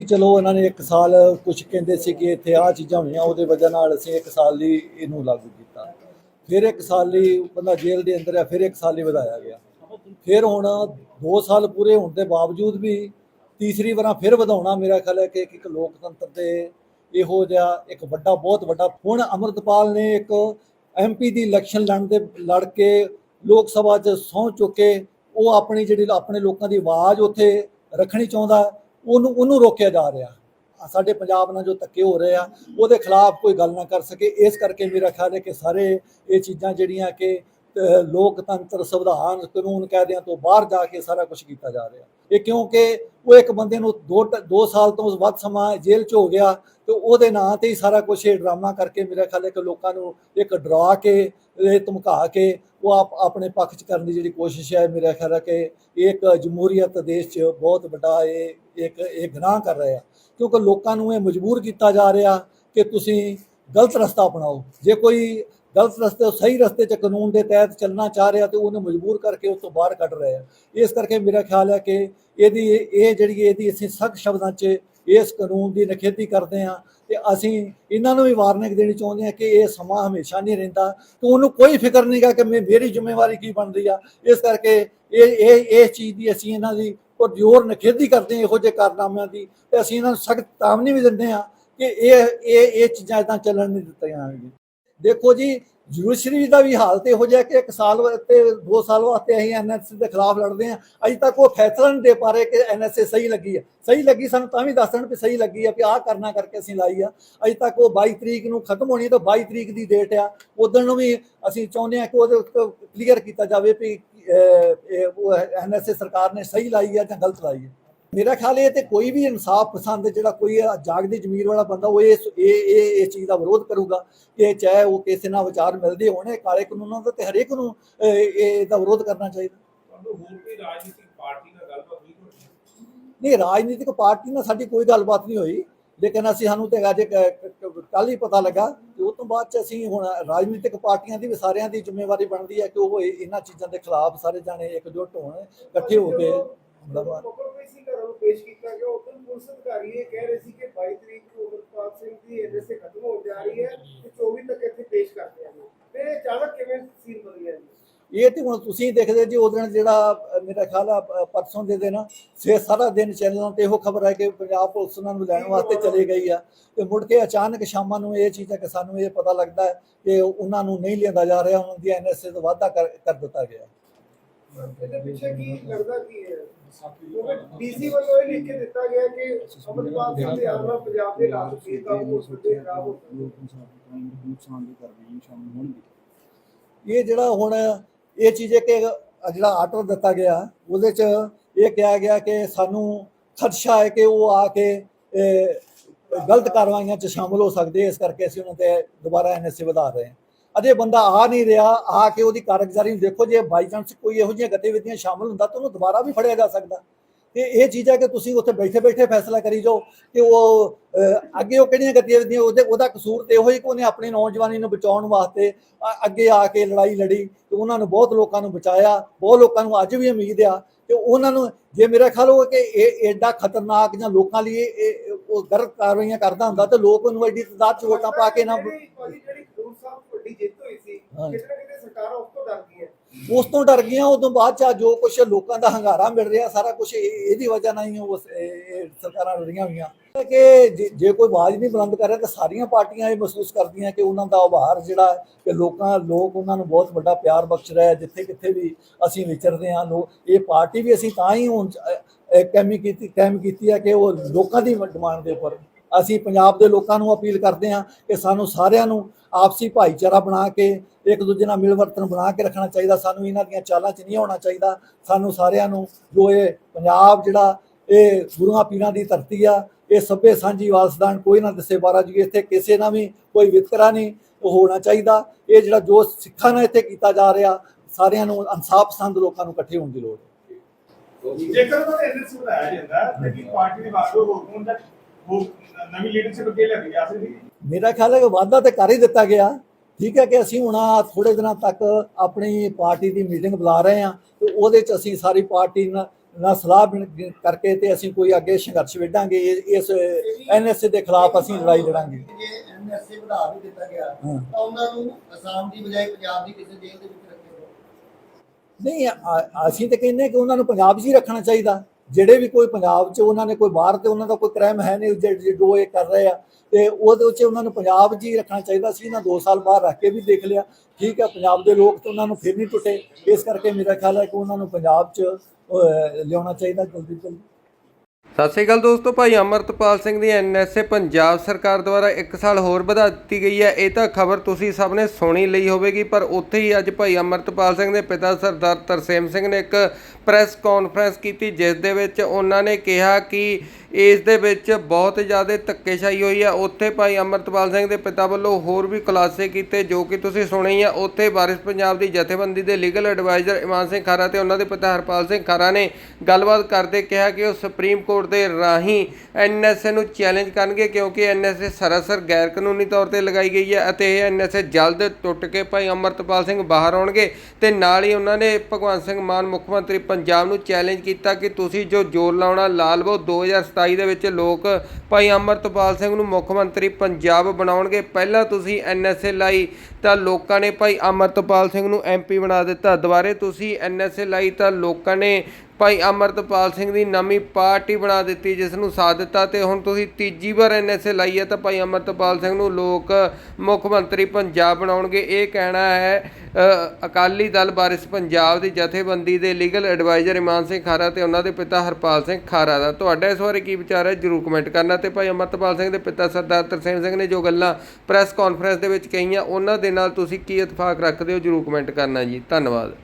ਚਲੋ ਇਹਨਾਂ ਨੇ ਇੱਕ ਸਾਲ ਕੁਝ ਕਹਿੰਦੇ ਸੀ ਕਿ ਇੱਥੇ ਆ ਚੀਜ਼ਾਂ ਹੋਈਆਂ, ਉਹਦੇ ਵਜ੍ਹਾ ਨਾਲ ਅਸੀਂ ਇੱਕ ਸਾਲ ਲਈ ਇਹਨੂੰ ਲਾਗੂ ਕੀਤਾ। ਫਿਰ ਇੱਕ ਸਾਲ ਲਈ ਬੰਦਾ ਜੇਲ੍ਹ ਦੇ ਅੰਦਰ ਆ, ਫਿਰ ਇੱਕ ਸਾਲ ਲਈ ਵਧਾਇਆ ਗਿਆ। ਫਿਰ ਹੁਣ 2 ਸਾਲ ਪੂਰੇ ਹੋਣ ਦੇ ਬਾਵਜੂਦ ਵੀ ਤੀਸਰੀ ਵਾਰਾਂ ਫਿਰ ਵਧਾਉਣਾ ਮੇਰਾ ਖਿਆਲ ਹੈ ਕਿ ਇੱਕ ਲੋਕਤੰਤਰ ਦੇ ਇਹੋ ਜਿਹਾ ਇੱਕ ਵੱਡਾ, ਬਹੁਤ ਵੱਡਾ ਹੁਣ ਅਮਰਤਪਾਲ ਨੇ ਇੱਕ ਐਮਪੀ ਦੀ ਇਲੈਕਸ਼ਨ ਲੜਨ ਦੇ, ਲੜ ਕੇ ਲੋਕ ਸਭਾ 'ਚ ਸਹੁੰ ਚੁੱਕੇ। ਉਹ ਆਪਣੀ ਜਿਹੜੀ, ਆਪਣੇ ਲੋਕਾਂ ਦੀ ਆਵਾਜ਼ ਉੱਥੇ ਰੱਖਣੀ ਚਾਹੁੰਦਾ। ਉਹਨੂੰ ਉਹਨੂੰ ਰੋਕਿਆ ਜਾ ਰਿਹਾ। ਸਾਡੇ ਪੰਜਾਬ ਨਾਲ ਜੋ ਧੱਕੇ ਹੋ ਰਹੇ ਆ, ਉਹਦੇ ਖਿਲਾਫ ਕੋਈ ਗੱਲ ਨਾ ਕਰ ਸਕੇ। ਇਸ ਕਰਕੇ ਮੇਰਾ ਖਿਆਲ ਹੈ ਕਿ ਸਾਰੇ ਇਹ ਚੀਜ਼ਾਂ ਜਿਹੜੀਆਂ ਕਿ ਲੋਕਤੰਤਰ, ਸੰਵਿਧਾਨ, ਕਾਨੂੰਨ ਕਾਇਦਿਆਂ ਤੋਂ ਬਾਹਰ ਜਾ ਕੇ ਸਾਰਾ ਕੁਝ ਕੀਤਾ ਜਾ ਰਿਹਾ। ਇਹ ਕਿਉਂਕਿ ਉਹ ਇੱਕ ਬੰਦੇ ਨੂੰ 2 2 ਸਾਲ ਤੋਂ ਵੱਧ ਸਮਾਂ ਜੇਲ੍ਹ 'ਚ ਹੋ ਗਿਆ ਤੇ ਉਹਦੇ ਨਾਂ ਤੇ ਹੀ ਸਾਰਾ ਕੁਝ ਇਹ ਡਰਾਮਾ ਕਰਕੇ ਮੇਰਾ ਖਿਆਲ ਹੈ ਕਿ ਲੋਕਾਂ ਨੂੰ ਇੱਕ ਡਰਾ ਕੇ, ਇਹ ਧਮਕਾ ਕੇ ਉਹ ਆਪ ਆਪਣੇ ਪੱਖ 'ਚ ਕਰਨ ਦੀ ਜਿਹੜੀ ਕੋਸ਼ਿਸ਼ ਹੈ, ਮੇਰਾ ਖਿਆਲ ਹੈ ਕਿ ਇਹ ਇੱਕ ਜਮਹੂਰੀਅਤ ਦੇਸ਼ 'ਚ ਬਹੁਤ ਵੱਡਾ ਇਹ ਇੱਕ ਇਹ ਗੁਨਾਹ ਕਰ ਰਹੇ ਆ। ਕਿਉਂਕਿ ਲੋਕਾਂ ਨੂੰ ਇਹ ਮਜਬੂਰ ਕੀਤਾ ਜਾ ਰਿਹਾ ਕਿ ਤੁਸੀਂ ਗਲਤ ਰਸਤਾ ਅਪਣਾਓ। ਜੇ ਕੋਈ ਗਲਤ ਰਸਤੇ ਸਹੀ ਰਸਤੇ 'ਚ ਕਾਨੂੰਨ ਦੇ ਤਹਿਤ ਚੱਲਣਾ ਚਾਹ ਰਿਹਾ ਤੇ ਉਹਨੂੰ ਮਜਬੂਰ ਕਰਕੇ ਉਸ ਤੋਂ ਬਾਹਰ ਕੱਢ ਰਹੇ ਆ। ਇਸ ਕਰਕੇ ਮੇਰਾ ਖਿਆਲ ਹੈ ਕਿ ਇਹਦੀ ਇਹ ਜਿਹੜੀ ਇਹਦੀ ਅਸੀਂ ਸਖਤ ਸ਼ਬਦਾਂ 'ਚ ਇਸ ਕਾਨੂੰਨ ਦੀ ਨਿਖੇਧੀ ਕਰਦੇ ਹਾਂ ਤੇ ਅਸੀਂ ਇਹਨਾਂ ਨੂੰ ਵੀ ਵਾਰਨਿੰਗ ਦੇਣੀ ਚਾਹੁੰਦੇ ਹਾਂ ਕਿ ਇਹ ਸਮਾਂ ਹਮੇਸ਼ਾ ਨਹੀਂ ਰਹਿੰਦਾ ਤੇ ਉਹਨੂੰ ਕੋਈ ਫਿਕਰ ਨਹੀਂਗਾ ਕਿ ਮੈਂ ਮੇਰੀ ਜ਼ਿੰਮੇਵਾਰੀ ਕੀ ਬਣਦੀ ਆ। ਇਸ ਕਰਕੇ ਇਹ ਇਹ ਇਸ ਚੀਜ਼ ਦੀ ਅਸੀਂ ਇਹਨਾਂ ਦੀ ਉਹ ਜ਼ੋਰ ਨਿਖੇਧੀ ਕਰਦੇ ਹਾਂ ਇਹੋ ਜਿਹੇ ਕਾਰਨਾਮਿਆਂ ਦੀ, ਤੇ ਅਸੀਂ ਇਹਨਾਂ ਨੂੰ ਸਖਤ ਤਾਮਨੀ ਵੀ ਦਿੰਦੇ ਹਾਂ ਕਿ ਇਹ ਇਹ ਇਹ ਚੀਜ਼ਾਂ ਇਦਾਂ ਚੱਲਣ ਨਹੀਂ ਦਿੱਤੀਆਂ ਜਾਣਗੀਆਂ। ਦੇਖੋ ਜੀ ਜੁਡੀਸ਼ਰੀ ਦਾ ਵੀ ਹਾਲਤ ਇਹੋ ਜਿਹਾ ਕਿ ਇੱਕ ਸਾਲ ਤੇ 2 ਸਾਲ ਵਾਸਤੇ ਅਸੀਂ ਐਨਐਸਏ ਦੇ ਖਿਲਾਫ ਲੜਦੇ ਹਾਂ। ਅਜੇ ਤੱਕ ਉਹ ਫੈਸਲਾ ਨਹੀਂ ਦੇ ਪਾ ਰਹੇ ਕਿ ਐਨਐਸਏ ਸਹੀ ਲੱਗੀ ਆ। ਸਹੀ ਲੱਗੀ ਸਾਨੂੰ ਤਾਂ ਵੀ ਦੱਸ ਦੇਣ ਕਿ ਸਹੀ ਲੱਗੀ ਆ ਕਿ ਆਹ ਕਰਨਾ ਕਰਕੇ ਅਸੀਂ ਲਾਈ ਆ। ਅਜੇ ਤੱਕ ਉਹ 22 ਤਰੀਕ ਨੂੰ ਖਤਮ ਹੋਣੀ ਹੈ ਤਾਂ 22 ਤਰੀਕ ਦੀ ਡੇਟ ਆ। ਉਦੋਂ ਨੂੰ ਵੀ ਅਸੀਂ ਚਾਹੁੰਦੇ ਹਾਂ ਕਿ ਉਹਦੇ ਉੱਤੇ ਕਲੀਅਰ ਕੀਤਾ ਜਾਵੇ ਵੀ ਉਹ ਐਨਐਸਏ ਸਰਕਾਰ ਨੇ ਸਹੀ ਲਾਈ ਹੈ ਜਾਂ ਗਲਤ ਲਾਈ ਹੈ? ਮੇਰਾ ਖਿਆਲ ਇਹ ਤੇ ਕੋਈ ਵੀ ਇਨਸਾਫ ਪਸੰਦ ਜਿਹੜਾ ਕੋਈ ਜਾਗਦੀ ਜ਼ਮੀਰ ਵਾਲਾ ਬੰਦਾ ਉਹ ਇਸ ਇਹ ਇਹ ਇਸ ਚੀਜ਼ ਦਾ ਵਿਰੋਧ ਕਰੂਗਾ ਕਿ ਚਾਹੇ ਉਹ ਕਿਸੇ ਨਾਲ ਵਿਚਾਰ ਮਿਲਦੇ ਹੋਣ ਇਹ ਕਾਲੇ ਕਾਨੂੰਨਾਂ ਦਾ ਤੇ ਹਰੇਕ ਨੂੰ ਇਹ ਇਹਦਾ ਵਿਰੋਧ ਕਰਨਾ ਚਾਹੀਦਾ। ਨਹੀਂ ਰਾਜਨੀਤਿਕ ਪਾਰਟੀ ਨਾਲ ਸਾਡੀ ਕੋਈ ਗੱਲਬਾਤ ਨਹੀਂ ਹੋਈ। ਲੇਕਿਨ ਅਸੀਂ ਸਾਨੂੰ ਤੇ ਅੱਜ ਕੱਲ ਹੀ ਪਤਾ ਲੱਗਾ ਕਿ ਉਹ ਤੋਂ ਬਾਅਦ ਚ ਅਸੀਂ ਹੁਣ ਰਾਜਨੀਤਿਕ ਪਾਰਟੀਆਂ ਦੀ ਵੀ ਸਾਰਿਆਂ ਦੀ ਜ਼ਿੰਮੇਵਾਰੀ ਬਣਦੀ ਹੈ ਕਿ ਉਹ ਇਹਨਾਂ ਚੀਜ਼ਾਂ ਦੇ ਖਿਲਾਫ ਸਾਰੇ ਜਾਣੇ ਇਕਜੁੱਟ ਹੋਣ, ਇਕੱਠੇ ਹੋ ਕੇ ਸਿੰਘ ਘਰਾਂ ਪੇਸ਼ ਕੀਤਾ ਗਿਆ ਉਦੋਂ ਪੁਲਿਸ ਅਧਿਕਾਰੀ ਇਹ ਕਹਿ ਰਹੇ ਸੀ ਕਿ 22 ਤਰੀਕ ਨੂੰ ਅਮਰਪਾਲ ਸਿੰਘ ਦੀ ਐਨਐਸਏ ਖਤਮ ਹੋਣ ਜਾ ਰਹੀ ਹੈ ਤੇ 24 ਤੱਕ ਇੱਥੇ ਪੇਸ਼ ਕਰ ਦਿਆਂਗੇ ਤੇ ਅਚਾਨਕ ਕਿਵੇਂ ਸੀਨ ਬਦਲ ਗਿਆ ਜੀ ਇਹ ਤੇ ਹੁਣ ਤੁਸੀਂ ਦੇਖਦੇ ਜੀ ਉਹ ਦਿਨ ਜਿਹੜਾ ਮੇਰਾ ਖਿਆਲ ਆ ਅ, ਪਰਸੋਂ ਦੇ ਦਿਨ ਸੇ ਸਾਰਾ ਦਿਨ ਚੈਨਲਾਂ ਤੇ ਇਹੋ ਖਬਰ ਹੈ ਕਿ ਪੰਜਾਬ ਪੁਲਿਸ ਉਹਨਾਂ ਨੂੰ ਲੈਣ ਵਾਸਤੇ ਚਲੀ ਗਈ ਆ। ਤੇ ਮੁੜ ਕੇ ਅਚਾਨਕ ਸ਼ਾਮਾਂ ਨੂੰ ਇਹ ਚੀਜ਼ਾਂ ਕਿ ਸਾਨੂੰ ਇਹ ਪਤਾ ਲੱਗਦਾ ਹੈ ਕਿ ਉਹਨਾਂ ਨੂੰ ਨਹੀਂ ਲਿਆਂਦਾ ਜਾ ਰਿਹਾ ਉਹਨਾਂ ਦੀ ਐਨਐਸਏ ਤੋਂ ਵਾਅਦਾ ਕਰ ਕਰ ਦਿੱਤਾ ਗਿਆ। ਇਹਦੇ ਪਿੱਛੇ ਕੀ ਲੱਗਦਾ ਕੀ ਹੈ ਕਿਉਂਕਿ ਡੀਸੀ ਵੱਲੋਂ ਇਹ ਲਿਖ ਕੇ ਦਿੱਤਾ ਗਿਆ ਕਿ ਅਮਰਪਾਲ ਸਿੰਘ ਦੇ ਆਉਣ ਨਾਲ ਪੰਜਾਬ ਦੇ ਹਾਲਾਤ ਫੇਰ ਕਾਬੂ ਹੋ ਸਕਦੇ ਖਰਾਬ ਹੋ ਸਕਦੇ ਨੁਕਸਾਨ ਦੀ ਕਾਰਵਾਈ ਸ਼ਾਮਲ ਹੋਣਗੇ। ਇਹ ਜਿਹੜਾ ਹੁਣ ਇਹ ਚੀਜ਼ ਹੈ ਕਿ ਜਿਹੜਾ ਆਰਡਰ ਦਿੱਤਾ ਗਿਆ, ਉਹਦੇ ਚ ਇਹ ਕਿਹਾ ਗਿਆ ਕਿ ਸਾਨੂੰ ਖਦਸ਼ਾ ਹੈ ਕਿ ਉਹ ਆ ਕੇ ਗਲਤ ਕਾਰਵਾਈਆਂ ਚ ਸ਼ਾਮਲ ਹੋ ਸਕਦੇ, ਇਸ ਕਰਕੇ ਅਸੀਂ ਉਹਨਾਂ ਤੇ ਦੁਬਾਰਾ ਐਨਐਸਏ ਵਧਾ ਰਹੇ ਹਾਂ। ਅਜੇ ਬੰਦਾ ਆ ਨਹੀਂ ਰਿਹਾ, ਆ ਕੇ ਉਹਦੀ ਕਾਰਗੁਜ਼ਾਰੀ ਨੂੰ ਦੇਖੋ, ਜੇ ਬਾਈ ਚਾਂਸ ਕੋਈ ਇਹੋ ਜਿਹੀਆਂ ਗਤੀਵਿਧੀਆਂ ਸ਼ਾਮਲ ਹੁੰਦਾ ਤਾਂ ਉਹਨੂੰ ਦੁਬਾਰਾ ਵੀ ਫੜਿਆ ਜਾ ਸਕਦਾ। ਤੇ ਇਹ ਚੀਜ਼ ਹੈ ਕਿ ਤੁਸੀਂ ਉੱਥੇ ਬੈਠੇ ਬੈਠੇ ਫੈਸਲਾ ਕਰੀ ਜਾਓ ਕਿ ਉਹ ਅੱਗੇ ਉਹ ਕਿਹੜੀਆਂ ਗਤੀਵਿਧੀਆਂ ਉਹਦੇ ਉਹਦਾ ਕਸੂਰ ਤੇ ਇਹੋ ਹੀ ਕਿ ਉਹਨੇ ਆਪਣੀ ਨੌਜਵਾਨੀ ਨੂੰ ਬਚਾਉਣ ਵਾਸਤੇ ਅੱਗੇ ਆ ਕੇ ਲੜਾਈ ਲੜੀ ਤੇ ਉਹਨਾਂ ਨੂੰ ਬਹੁਤ ਲੋਕਾਂ ਨੂੰ ਬਚਾਇਆ ਬਹੁਤ ਲੋਕਾਂ ਨੂੰ ਅੱਜ ਵੀ ਉਮੀਦ ਆ ਤੇ ਉਹਨਾਂ ਨੂੰ ਜੇ ਮੇਰਾ ਖਿਆਲ ਉਹ ਕਿ ਇਹ ਐਡਾ ਖਤਰਨਾਕ ਜਾਂ ਲੋਕਾਂ ਲਈ ਇਹ- ਉਹ ਗਲਤ ਕਾਰਵਾਈਆਂ ਕਰਦਾ ਹੁੰਦਾ ਤੇ ਲੋਕ ਉਹਨੂੰ ਐਡੀ ਤਾਦਾਦ ਚ ਵੋਟਾਂ ਪਾ ਕੇ ਨਾ ਜਿਹੜੀ ਭਾਜੀ ਜਿਹੜੀ ਖਡੂਰ ਸਾਹਿਬ ਤੋਂ ਵੱਡੀ ਜਿੱਤ ਹੋਈ ਸੀ ਹਾਂਜੀ। ਕਿਤੇ ਨਾ ਕਿਤੇ ਸਰਕਾਰਾਂ ਉਸ ਤੋਂ ਡਰ ਗਈਆਂ ਉਸ ਤੋਂ ਡਰ ਗਈਆਂ ਉਦੋਂ ਬਾਅਦ ਚ ਜੋ ਕੁਝ ਲੋਕਾਂ ਦਾ ਹੰਗਾਰਾ ਮਿਲ ਰਿਹਾ, ਸਾਰਾ ਕੁਝ ਇਹਦੀ ਵਜ੍ਹਾ ਨਾਲ ਹੀ ਉਹ ਸਰਕਾਰਾਂ ਲੜੀਆਂ ਹੋਈਆਂ। ਕਿ ਜੇ- ਜੇ ਕੋਈ ਆਵਾਜ਼ ਨਹੀਂ ਬੁਲੰਦ ਕਰ ਰਿਹਾ ਤਾਂ ਸਾਰੀਆਂ ਪਾਰਟੀਆਂ ਇਹ ਮਹਿਸੂਸ ਕਰਦੀਆਂ ਕਿ ਉਹਨਾਂ ਦਾ ਉਭਾਰ ਜਿਹੜਾ ਕਿ ਲੋਕਾਂ, ਲੋਕ ਉਹਨਾਂ ਨੂੰ ਬਹੁਤ ਵੱਡਾ ਪਿਆਰ ਬਖਸ਼ ਰਿਹਾ ਜਿੱਥੇ ਕਿੱਥੇ ਵੀ ਅਸੀਂ ਵਿਚਰਦੇ ਹਾਂ ਲੋਕ ਇਹ ਪਾਰਟੀ ਵੀ ਅਸੀਂ ਤਾਂ ਹੀ ਹੁਣ ਕੈਮੀ ਕੀਤੀ ਕੈਮ ਕੀਤੀ ਹੈ ਕਿ ਉਹ ਲੋਕਾਂ ਦੀ ਡਿਮਾਂਡ ਦੇ ਉੱਪਰ ਅਸੀਂ ਪੰਜਾਬ ਦੇ ਲੋਕਾਂ ਨੂੰ ਅਪੀਲ ਕਰਦੇ ਹਾਂ ਕਿ ਸਾਨੂੰ ਸਾਰਿਆਂ ਨੂੰ ਆਪਸੀ ਭਾਈਚਾਰਾ ਬਣਾ ਕੇ, ਇੱਕ ਦੂਜੇ ਨਾਲ ਮਿਲਵਰਤਨ ਬਣਾ ਕੇ ਰੱਖਣਾ ਚਾਹੀਦਾ। ਸਾਨੂੰ ਇਹਨਾਂ ਦੀਆਂ ਚਾਲਾਂ 'ਚ ਨਹੀਂ ਆਉਣਾ ਚਾਹੀਦਾ। ਸਾਨੂੰ ਸਾਰਿਆਂ ਨੂੰ ਜੋ ਇਹ ਪੰਜਾਬ ਜਿਹੜਾ ਇਹ ਗੁਰੂਆਂ ਪੀਰਾਂ ਦੀ ਧਰਤੀ ਆ, ਇਹ ਸਭੇ ਸਾਂਝੀ ਵਾਰਸਦਾਨ ਕੋਈ ਨਾ ਦੱਸੇ ਬਾਰਾ ਜੀ, ਇੱਥੇ ਕਿਸੇ ਨਾਲ ਵੀ ਕੋਈ ਵਿਤਕਰਾ ਨਹੀਂ ਉਹ ਹੋਣਾ ਚਾਹੀਦਾ। ਇਹ ਜਿਹੜਾ ਜੋ ਸਿੱਖਾਂ ਨਾਲ ਇੱਥੇ ਕੀਤਾ ਜਾ ਰਿਹਾ, ਸਾਰਿਆਂ ਨੂੰ ਇਨਸਾਫ ਪਸੰਦ ਲੋਕਾਂ ਨੂੰ ਇਕੱਠੇ ਹੋਣ ਦੀ ਲੋੜ ਹੈ। ਜੇਕਰ ਉਹ ਐਨਐਸ ਵਧਾਇਆ ਜਾਂਦਾ ਤਾਂ ਪਾਰਟੀ ਦੇ ਬਾਅਦ ਹੋਣ ਦਾ ਹੋਰ ਨਵੀਂ ਲੀਡਰਸ਼ਿਪ ਅੱਗੇ ਲੱਗ ਜਾ ਸਕਦੀ ਮੇਰਾ ਖਿਆਲ ਹੈ ਕਿ ਵਾਅਦਾ ਤੇ ਕਰ ਹੀ ਦਿੱਤਾ ਗਿਆ। ਠੀਕ ਹੈ ਕਿ ਅਸੀਂ ਹੁਣ ਆ ਥੋੜੇ ਦਿਨਾਂ ਤੱਕ ਆਪਣੀ ਪਾਰਟੀ ਦੀ ਮੀਟਿੰਗ ਬੁਲਾ ਰਹੇ ਹਾਂ ਤੇ ਉਹਦੇ ਚ ਅਸੀਂ ਸਾਰੀ ਪਾਰਟੀ ਨਾਲ ਨਾਲ ਸਲਾਹ ਕਰਕੇ ਤੇ ਅਸੀਂ ਕੋਈ ਅੱਗੇ ਸੰਘਰਸ਼ ਵਿੱਢਾਂਗੇ। ਇਸ ਐਨਐਸਏ ਦੇ ਖਿਲਾਫ ਅਸੀਂ ਲੜਾਈ ਲੜਾਂਗੇ। ਜੇ ਐਨਐਸਏ ਵਧਾ ਵੀ ਦਿੱਤਾ ਗਿਆ। ਤਾਂ ਉਹਨਾਂ ਨੂੰ ਅਸਾਮ ਦੀ ਬਜਾਏ ਪੰਜਾਬ ਦੀ ਕਿਸੇ ਜੇਲ੍ਹ ਦੇ ਵਿੱਚ ਰੱਖੇ ਨਹੀਂ ਅਸੀਂ ਤਾਂ ਕਹਿੰਦੇ ਕਿ ਉਹਨਾਂ ਨੂੰ ਪੰਜਾਬ 'ਚ ਹੀ ਰੱਖਣਾ ਚਾਹੀਦਾ। ਜਿਹੜੇ ਵੀ ਕੋਈ ਪੰਜਾਬ 'ਚ ਉਹਨਾਂ ਨੇ ਕੋਈ ਬਾਹਰ ਤੇ ਉਹਨਾਂ ਦਾ ਕੋਈ ਕ੍ਰਾਈਮ ਹੈ ਨਹੀਂ, ਜਿਹੜੇ ਜੋ ਇਹ ਕਰ ਰਹੇ ਆ, ਤੇ ਉਹਦੇ ਵਿੱਚ ਉਹਨਾਂ ਨੂੰ ਪੰਜਾਬ 'ਚ ਹੀ ਰੱਖਣਾ ਚਾਹੀਦਾ ਸੀ। ਇਹਨਾਂ 2 ਸਾਲ ਬਾਹਰ ਰੱਖ ਕੇ ਵੀ ਦੇਖ ਲਿਆ। ਠੀਕ ਹੈ ਪੰਜਾਬ ਦੇ ਲੋਕ ਤਾਂ ਉਹਨਾਂ ਨੂੰ ਫਿਰ ਨਹੀਂ ਟੁੱਟੇ। ਇਸ ਕਰਕੇ ਮੇਰਾ ਖਿਆਲ ਹੈ ਕਿ ਉਹਨਾਂ ਨੂੰ ਪੰਜਾਬ 'ਚ ਲਿਆਉਣਾ ਚਾਹੀਦਾ ਜਲਦੀ ਜਲਦੀ। ਸਤਿ ਸ਼੍ਰੀ ਅਕਾਲ ਦੋਸਤੋ, ਭਾਈ ਅਮਰਤਪਾਲ ਸਿੰਘ ਦੀ ਐਨਐਸਏ ਪੰਜਾਬ ਸਰਕਾਰ ਦੁਆਰਾ 1 ਸਾਲ ਹੋਰ ਵਧਾ ਦਿੱਤੀ ਗਈ ਹੈ। ਇਹ ਤਾਂ ਖਬਰ ਤੁਸੀਂ ਸਭ ਨੇ ਸੁਣੀ ਲਈ ਹੋਵੇਗੀ, ਪਰ ਉੱਥੇ ਹੀ ਅੱਜ ਭਾਈ ਅਮਰਤਪਾਲ ਸਿੰਘ ਦੇ ਪਿਤਾ ਸਰਦਾਰ ਤਰਸੇਮ ਸਿੰਘ ਨੇ ਇੱਕ ਪ੍ਰੈਸ ਕਾਨਫਰੰਸ ਕੀਤੀ, ਜਿਸ ਦੇ ਵਿੱਚ ਉਹਨਾਂ ਨੇ ਕਿਹਾ ਕਿ ਇਸ ਦੇ ਵਿੱਚ ਬਹੁਤ ਜ਼ਿਆਦਾ ਧੱਕੇਸ਼ਾਹੀ ਹੋਈ ਹੈ। ਉੱਥੇ ਭਾਈ ਅਮਰਤਪਾਲ ਸਿੰਘ ਦੇ ਪਿਤਾ ਵੱਲੋਂ ਹੋਰ ਵੀ ਖੁਲਾਸੇ ਕੀਤੇ, ਜੋ ਕਿ ਤੁਸੀਂ ਸੁਣੇ ਹੀ ਆ। ਉੱਥੇ ਵਾਰਿਸ ਪੰਜਾਬ ਦੀ ਜਥੇਬੰਦੀ ਦੇ ਲੀਗਲ ਐਡਵਾਈਜ਼ਰ ਇਮਾਨ ਸਿੰਘ ਖਾਰਾ ਤੇ ਉਹਨਾਂ ਦੇ ਪਿਤਾ ਹਰਪਾਲ ਸਿੰਘ ਖਾਰਾ ਨੇ ਗੱਲਬਾਤ ਕਰਦੇ ਕਿਹਾ ਕਿ ਉਹ ਸੁਪਰੀਮ ਕੋਰਟ ਦੇ ਰਾਹੀਂ ਐਨਐਸਏ ਨੂੰ ਚੈਲੰਜ ਕਰਨਗੇ ਕਿਉਂਕਿ ਐਨਐਸਏ ਸਰਾਸਰ ਗੈਰ ਕਾਨੂੰਨੀ ਤੌਰ ਤੇ ਲਗਾਈ ਗਈ ਹੈ ਅਤੇ ਇਹ ਐਨਐਸਏ ਜਲਦ ਟੁੱਟ ਕੇ ਭਾਈ ਅਮਰਤਪਾਲ ਸਿੰਘ ਬਾਹਰ ਆਉਣਗੇ ਤੇ ਨਾਲ ਹੀ ਉਹਨਾਂ ਨੇ ਭਗਵੰਤ ਸਿੰਘ ਮਾਨ, ਮੁੱਖ ਮੰਤਰੀ ਪੰਜਾਬ ਨੂੰ ਚੈਲੰਜ ਕੀਤਾ ਕਿ ਤੁਸੀਂ ਜੋ ਜ਼ੋਰ ਲਾਉਣਾ ਲਾ ਲਵੋ 2027 ਦੇ ਵਿੱਚ ਲੋਕ ਭਾਈ ਅਮਰਤਪਾਲ ਸਿੰਘ ਨੂੰ ਮੁੱਖ ਮੰਤਰੀ ਪੰਜਾਬ ਬਣਾਉਣਗੇ। ਪਹਿਲਾਂ ਤੁਸੀਂ ਐਨਐਸਏ ਲਾਈ ਤਾਂ ਲੋਕਾਂ ਨੇ ਭਾਈ ਅਮਰਤਪਾਲ ਸਿੰਘ ਨੂੰ ਐਮਪੀ ਬਣਾ ਦਿੱਤਾ। ਦੁਬਾਰੇ ਤੁਸੀਂ ਐਨਐਸਏ ਲਾਈ ਤਾਂ ਲੋਕਾਂ ਨੇ ਭਾਈ ਅਮਰਤਪਾਲ ਸਿੰਘ ਦੀ ਨਵੀਂ ਪਾਰਟੀ ਬਣਾ ਦਿੱਤੀ, ਜਿਸ ਨੂੰ ਸਾਥ ਦਿੱਤਾ ਤੇ ਹੁਣ ਤੁਸੀਂ ਤੀਜੀ ਵਾਰ ਐਨਐਸਏ ਲਾਈ ਹੈ ਤਾਂ ਭਾਈ ਅਮਰਤਪਾਲ ਸਿੰਘ ਨੂੰ ਲੋਕ ਮੁੱਖ ਮੰਤਰੀ ਪੰਜਾਬ ਬਣਾਉਣਗੇ। ਇਹ ਕਹਿਣਾ ਹੈ ਅਕਾਲੀ ਦਲ ਵਾਰਿਸ ਪੰਜਾਬ ਦੀ ਜਥੇਬੰਦੀ ਦੇ ਲੀਗਲ ਐਡਵਾਈਜ਼ਰ ਇਮਾਨ ਸਿੰਘ ਖਾਰਾ ਤੇ ਉਹਨਾਂ ਦੇ ਪਿਤਾ ਹਰਪਾਲ ਸਿੰਘ ਖਾਰਾ ਦਾ। ਤੁਹਾਡਾ ਇਸ ਬਾਰੇ ਕੀ ਵਿਚਾਰ ਹੈ? ਜਰੂਰ ਕਮੈਂਟ ਕਰਨਾ ਤੇ ਭਾਈ ਅਮਰਤਪਾਲ ਸਿੰਘ ਦੇ ਪਿਤਾ ਸਰਦਾਰ ਤਰਸੇਮ ਸਿੰਘ ਨੇ ਜੋ ਗੱਲਾਂ ਪ੍ਰੈਸ ਕਾਨਫਰੰਸ ਦੇ ਵਿੱਚ ਕਹੀਆਂ, ਉਹਨਾਂ ਦੇ ਨਾਲ ਤੁਸੀਂ ਕੀ ਇਤਫਾਕ ਰੱਖਦੇ ਹੋ? ਜਰੂਰ ਕਮੈਂਟ ਕਰਨਾ ਜੀ। ਧੰਨਵਾਦ।